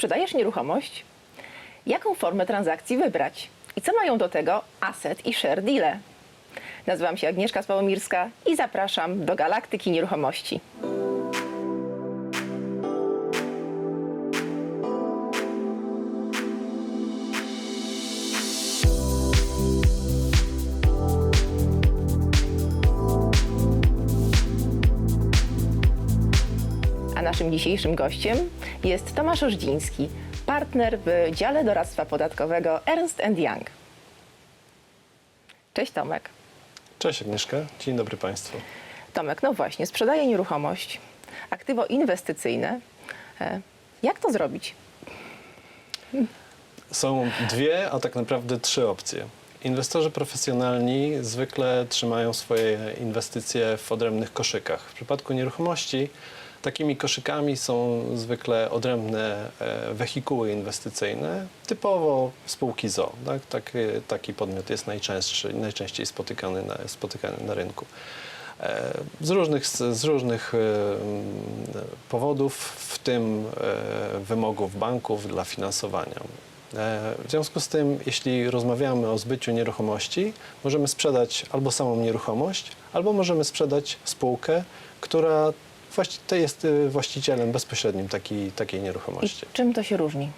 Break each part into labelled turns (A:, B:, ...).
A: Sprzedajesz nieruchomość? Jaką formę transakcji wybrać? I co mają do tego asset i share deale? Nazywam się Agnieszka Spałomirska i zapraszam do Galaktyki Nieruchomości. Naszym dzisiejszym gościem jest Tomasz Ożdziński, partner w dziale doradztwa podatkowego Ernst Young. Cześć Tomek.
B: Cześć Agnieszka, dzień dobry Państwu.
A: Tomek, no właśnie, sprzedaję nieruchomość, aktywo inwestycyjne. E, Jak to zrobić?
B: Są dwie, a tak naprawdę trzy opcje. Inwestorzy profesjonalni zwykle trzymają swoje inwestycje w odrębnych koszykach. W przypadku nieruchomości takimi koszykami są zwykle odrębne e, wehikuły inwestycyjne, typowo spółki ZO. Tak? Taki, taki podmiot jest najczęstszy, najczęściej spotykany na, spotykany na rynku. E, Z różnych, z różnych e, powodów, w tym wymogów banków dla finansowania. W związku z tym, jeśli rozmawiamy o zbyciu nieruchomości, możemy sprzedać albo samą nieruchomość, albo możemy sprzedać spółkę, która właści- jest e, właścicielem bezpośrednim takiej, takiej
A: I
B: nieruchomości.
A: czym to się różni?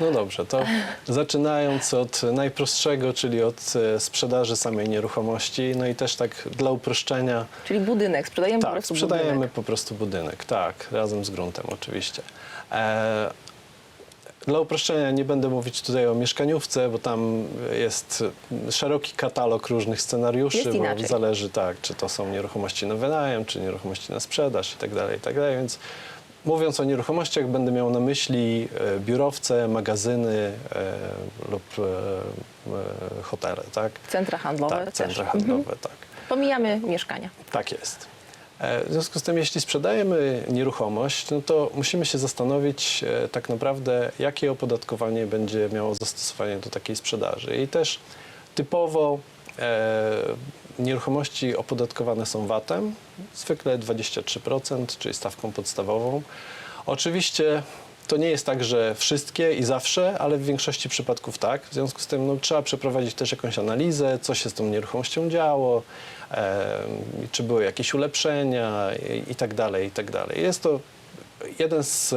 B: No dobrze, to zaczynając od najprostszego, czyli od e, sprzedaży samej nieruchomości, no i też tak dla uproszczenia,
A: Czyli budynek, sprzedajemy po
B: tak,
A: prostu
B: sprzedajemy
A: budynek.
B: po prostu budynek, tak, razem z gruntem oczywiście. E, dla uproszczenia nie będę mówić tutaj o mieszkaniówce, bo tam jest szeroki katalog różnych scenariuszy,
A: Jest
B: bo zależy tak, czy to są nieruchomości na wynajem, czy nieruchomości na sprzedaż i tak dalej, i tak więc mówiąc o nieruchomościach będę miał na myśli e, biurowce, magazyny e, lub e, e, hotele, tak?
A: Centra handlowe
B: tak,
A: też.
B: centra
A: Mhm.
B: handlowe, tak.
A: Pomijamy mieszkania.
B: Tak jest. E, W związku z tym, jeśli sprzedajemy nieruchomość, no to musimy się zastanowić e, tak naprawdę, jakie opodatkowanie będzie miało zastosowanie do takiej sprzedaży. I też typowo e, nieruchomości opodatkowane są VAT-em, zwykle 23%, czyli stawką podstawową. Oczywiście to nie jest tak, że wszystkie i zawsze, ale w większości przypadków tak. W związku z tym no, trzeba przeprowadzić też jakąś analizę, co się z tą nieruchomością działo, e, czy były jakieś ulepszenia i, i tak dalej, i tak dalej. Jest to jeden z e,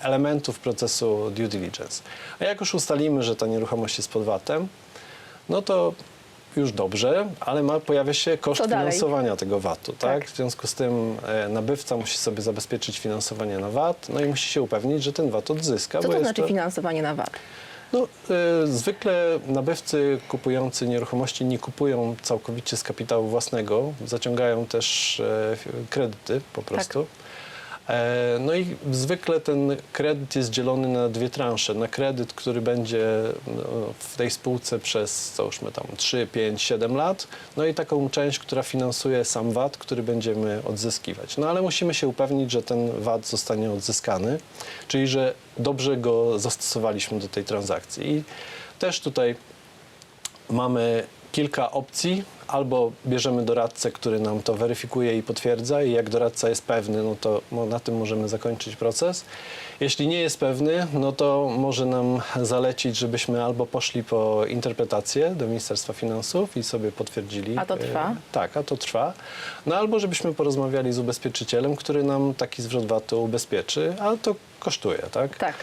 B: elementów procesu due diligence. A jak już ustalimy, że ta nieruchomość jest pod VAT-em, no to już dobrze, ale ma, pojawia się koszt
A: Co dalej?
B: finansowania tego VAT-u, tak?
A: Tak.
B: W związku z tym e, nabywca musi sobie zabezpieczyć finansowanie na VAT, no i musi się upewnić, że ten VAT odzyska.
A: Co
B: bo
A: to
B: jest
A: znaczy finansowanie na VAT?
B: no, e, zwykle nabywcy kupujący nieruchomości nie kupują całkowicie z kapitału własnego, zaciągają też e, kredyty po prostu. E, No i zwykle ten kredyt jest dzielony na dwie transze. Na kredyt, który będzie no, w tej spółce przez załóżmy tam 3, 5, 7 lat, no i taką część, która finansuje sam VAT, który będziemy odzyskiwać. No ale musimy się upewnić, że ten VAT zostanie odzyskany, czyli że dobrze go zastosowaliśmy do tej transakcji. I też tutaj mamy kilka opcji. Albo bierzemy doradcę, który nam to weryfikuje i potwierdza, i jak doradca jest pewny, no to na tym możemy zakończyć proces. Jeśli nie jest pewny, no to może nam zalecić, żebyśmy albo poszli po interpretację do Ministerstwa Finansów i sobie potwierdzili.
A: A to
B: e,
A: trwa?
B: tak, a to trwa. No albo żebyśmy porozmawiali z ubezpieczycielem, który nam taki zwrot VAT-u ubezpieczy, a to kosztuje, tak?
A: Tak.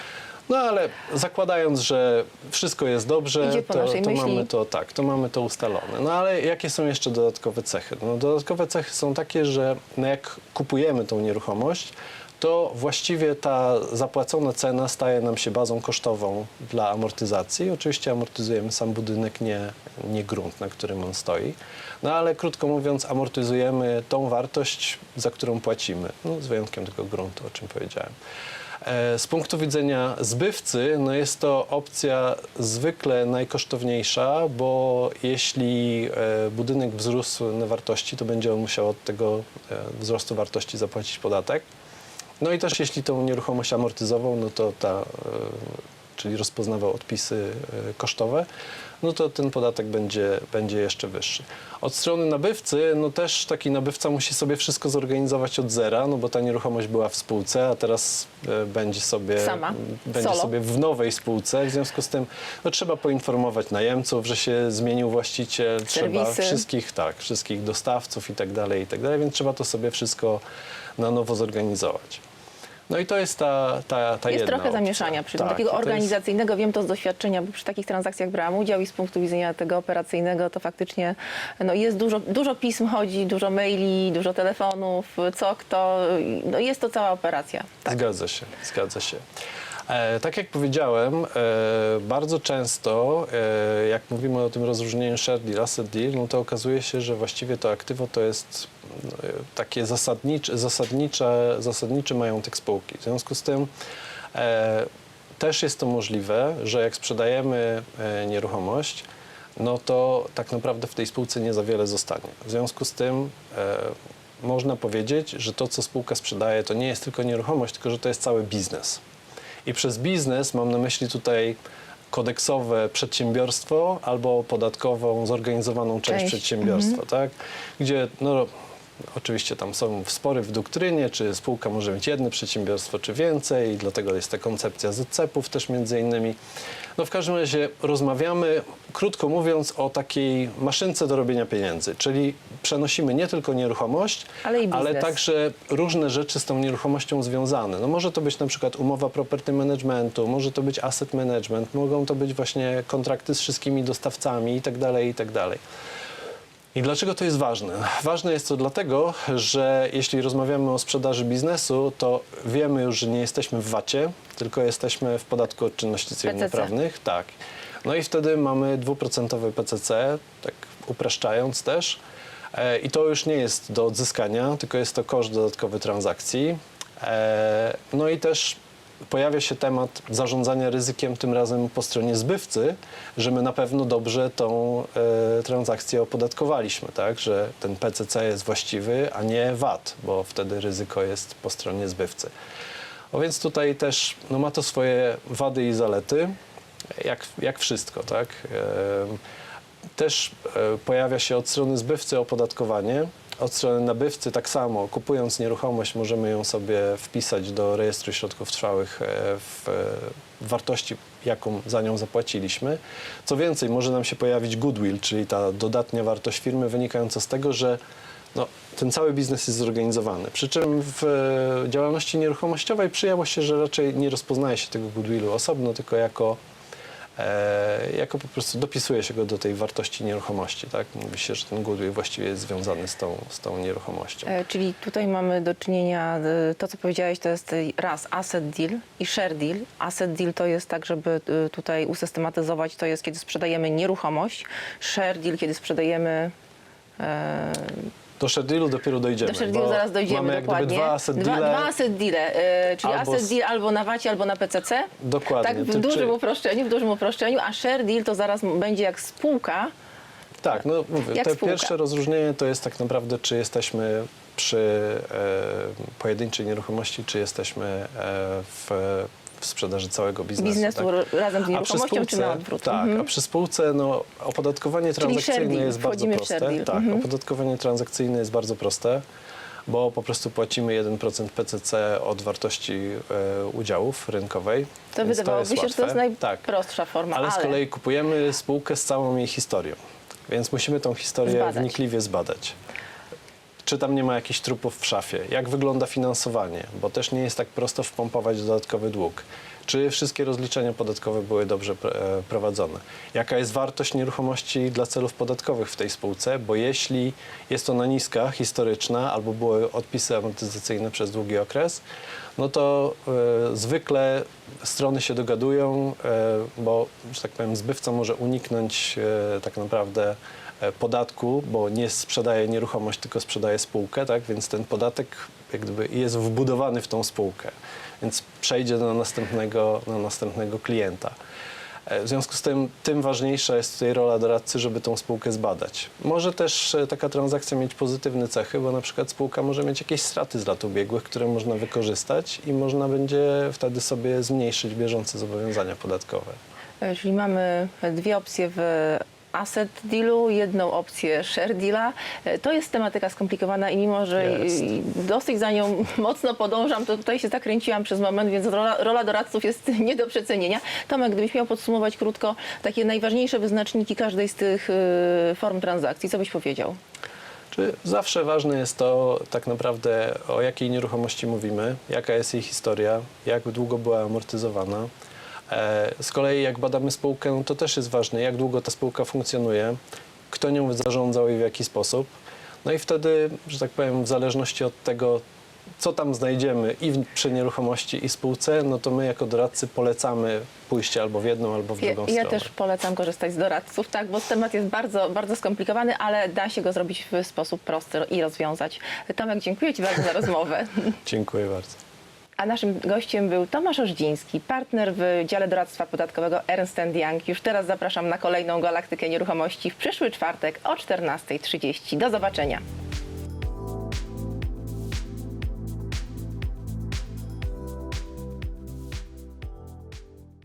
B: No ale zakładając, że wszystko jest dobrze,
A: Idzie po
B: to,
A: naszej
B: to
A: myśli.
B: mamy to tak, to mamy to ustalone. No ale jakie są jeszcze dodatkowe cechy? No, dodatkowe cechy są takie, że no, jak kupujemy tą nieruchomość, to właściwie ta zapłacona cena staje nam się bazą kosztową dla amortyzacji. Oczywiście amortyzujemy sam budynek, nie, nie grunt, na którym on stoi. No ale krótko mówiąc, amortyzujemy tą wartość, za którą płacimy. No, z wyjątkiem tego gruntu, o czym powiedziałem. E, Z punktu widzenia zbywcy, no jest to opcja zwykle najkosztowniejsza, bo jeśli e, budynek wzrósł na wartości, to będzie on musiał od tego e, wzrostu wartości zapłacić podatek. No i też jeśli tą nieruchomość amortyzował, no to ta e, czyli rozpoznawał odpisy e, kosztowe, no to ten podatek będzie, będzie jeszcze wyższy. Od strony nabywcy, no też taki nabywca musi sobie wszystko zorganizować od zera, no bo ta nieruchomość była w spółce, a teraz e, będzie sobie,
A: Sama?
B: będzie
A: Solo?
B: sobie w nowej spółce. W związku z tym no, trzeba poinformować najemców, że się zmienił właściciel, trzeba
A: Serwisy.
B: wszystkich, tak, wszystkich dostawców i tak dalej, i tak dalej, więc trzeba to sobie wszystko na nowo zorganizować. No i to jest ta, ta, ta
A: Jest
B: jedna
A: trochę
B: opcja.
A: zamieszania przy tym,
B: Tak,
A: takiego
B: i to jest-
A: organizacyjnego. Wiem to z doświadczenia, bo przy takich transakcjach brałam udział i z punktu widzenia tego operacyjnego to faktycznie no jest dużo, dużo pism chodzi, dużo maili, dużo telefonów, co kto. No jest to cała operacja.
B: Zgadza się, zgadza się. E, tak jak powiedziałem, e, bardzo często, e, jak mówimy o tym rozróżnieniu share deal, asset deal, no to okazuje się, że właściwie to aktywo to jest no, takie zasadnicze, zasadnicze, zasadniczy majątek spółki. W związku z tym też jest to możliwe, że jak sprzedajemy nieruchomość, no to tak naprawdę w tej spółce nie za wiele zostanie. W związku z tym można powiedzieć, że to, co spółka sprzedaje, to nie jest tylko nieruchomość, tylko że to jest cały biznes. I przez biznes mam na myśli tutaj kodeksowe przedsiębiorstwo albo podatkową zorganizowaną część,
A: Część,
B: przedsiębiorstwa, tak? Gdzie no, oczywiście tam są spory w doktrynie, czy spółka może mieć jedno przedsiębiorstwo, czy więcej, i dlatego jest ta koncepcja ZCEP-ów też między innymi. No w każdym razie rozmawiamy, krótko mówiąc, o takiej maszynce do robienia pieniędzy, czyli przenosimy nie tylko nieruchomość,
A: Ale
B: ale także różne rzeczy z tą nieruchomością związane. No może to być na przykład umowa property managementu, może to być asset management, mogą to być właśnie kontrakty z wszystkimi dostawcami i tak dalej, i dlaczego to jest ważne? Ważne jest to dlatego, że jeśli rozmawiamy o sprzedaży biznesu, to wiemy już, że nie jesteśmy w VAT-ie, tylko jesteśmy w podatku od czynności cywilnoprawnych. Tak. No i wtedy mamy dwuprocentowy PCC, tak upraszczając też. E, I to już nie jest do odzyskania, tylko jest to koszt dodatkowy transakcji. E, No i też pojawia się temat zarządzania ryzykiem, tym razem po stronie zbywcy, że my na pewno dobrze tą e, transakcję opodatkowaliśmy, tak? że ten PCC jest właściwy, a nie VAT, bo wtedy ryzyko jest po stronie zbywcy. O więc tutaj też no, ma to swoje wady i zalety, jak, jak wszystko. Tak? Em, też e, pojawia się od strony zbywcy opodatkowanie. Od strony nabywcy tak samo, kupując nieruchomość, możemy ją sobie wpisać do rejestru środków trwałych e, w e, wartości, jaką za nią zapłaciliśmy. Co więcej, może nam się pojawić goodwill, czyli ta dodatnia wartość firmy wynikająca z tego, że no, ten cały biznes jest zorganizowany. Przy czym w e, działalności nieruchomościowej przyjęło się, że raczej nie rozpoznaje się tego goodwillu osobno, tylko jako jako po prostu dopisuje się go do tej wartości nieruchomości. Tak? Mówi się, że ten goodwill właściwie jest związany z tą, z tą nieruchomością.
A: E, Czyli tutaj mamy do czynienia, e, to co powiedziałeś, to jest e, raz asset deal i share deal. Asset deal to jest tak, żeby e, tutaj usystematyzować, to jest kiedy sprzedajemy nieruchomość. Share deal, kiedy sprzedajemy e,
B: Do share dealu dopiero dojdziemy.
A: do share dealu zaraz dojdziemy
B: Mamy
A: dokładnie.
B: gdyby dwa asset
A: dwa,
B: deale.
A: dwa asset deale, e, czyli
B: Albo
A: asset deal albo na VAT, albo na PCC.
B: Dokładnie.
A: Tak, w dużym
B: czy-
A: uproszczeniu, w dużym uproszczeniu, a share deal to zaraz będzie jak spółka.
B: Tak, no mówię,
A: Jak spółka.
B: pierwsze rozróżnienie to jest tak naprawdę, czy jesteśmy przy e, pojedynczej nieruchomości, czy jesteśmy e, w, w sprzedaży całego biznesu.
A: Biznesu
B: tak?
A: razem z nieruchomością, czy na
B: spółce-
A: odwrót?
B: Tak,
A: Mhm.
B: a przy spółce no, opodatkowanie transakcyjne jest bardzo proste. Tak,
A: Mhm.
B: opodatkowanie transakcyjne jest bardzo proste, bo po prostu płacimy 1% PCC od wartości e, udziałów rynkowej.
A: To wydawałoby się, że to jest
B: łatwe. Tak.
A: najprostsza forma,
B: Ale
A: ale,
B: z kolei kupujemy spółkę z całą jej historią, więc musimy tą historię
A: Zbadać.
B: wnikliwie zbadać. Czy tam nie ma jakichś trupów w szafie? Jak wygląda finansowanie? Bo też nie jest tak prosto wpompować dodatkowy dług. Czy wszystkie rozliczenia podatkowe były dobrze e, prowadzone? Jaka jest wartość nieruchomości dla celów podatkowych w tej spółce? Bo jeśli jest ona niska, historyczna, albo były odpisy amortyzacyjne przez długi okres, no to e, zwykle strony się dogadują, e, bo, że tak powiem, zbywca może uniknąć e, tak naprawdę podatku, bo nie sprzedaje nieruchomość, tylko sprzedaje spółkę, tak? więc ten podatek jak gdyby jest wbudowany w tą spółkę, więc przejdzie do następnego, na następnego klienta. E, W związku z tym, tym ważniejsza jest tutaj rola doradcy, żeby tą spółkę zbadać. Może też e, taka transakcja mieć pozytywne cechy, bo na przykład spółka może mieć jakieś straty z lat ubiegłych, które można wykorzystać i można będzie wtedy sobie zmniejszyć bieżące zobowiązania podatkowe.
A: E, Czyli mamy dwie opcje w asset dealu, jedną opcję share deala. E, To jest tematyka skomplikowana i mimo, że
B: Jest.
A: dosyć za nią mocno podążam, to tutaj się zakręciłam przez moment, więc rola, rola doradców jest nie do przecenienia. Tomek, gdybyś miał podsumować krótko takie najważniejsze wyznaczniki każdej z tych y, form transakcji, co byś powiedział?
B: Czy zawsze ważne jest to tak naprawdę o jakiej nieruchomości mówimy, jaka jest jej historia, jak długo była amortyzowana. E, Z kolei jak badamy spółkę, no to też jest ważne, jak długo ta spółka funkcjonuje, kto nią zarządzał i w jaki sposób. No i wtedy, że tak powiem, w zależności od tego, co tam znajdziemy i w, przy nieruchomości i spółce, no to my jako doradcy polecamy pójście albo w jedną, albo w
A: Ja,
B: drugą
A: ja
B: stronę.
A: też polecam korzystać z doradców, tak, bo temat jest bardzo, bardzo skomplikowany, ale da się go zrobić w sposób prosty i rozwiązać. Tomek, dziękuję Ci bardzo za rozmowę.
B: Dziękuję bardzo.
A: A naszym gościem był Tomasz Ożdziński, partner w dziale doradztwa podatkowego Ernst Young. Już teraz zapraszam na kolejną galaktykę nieruchomości w przyszły czwartek o 14.30. Do zobaczenia.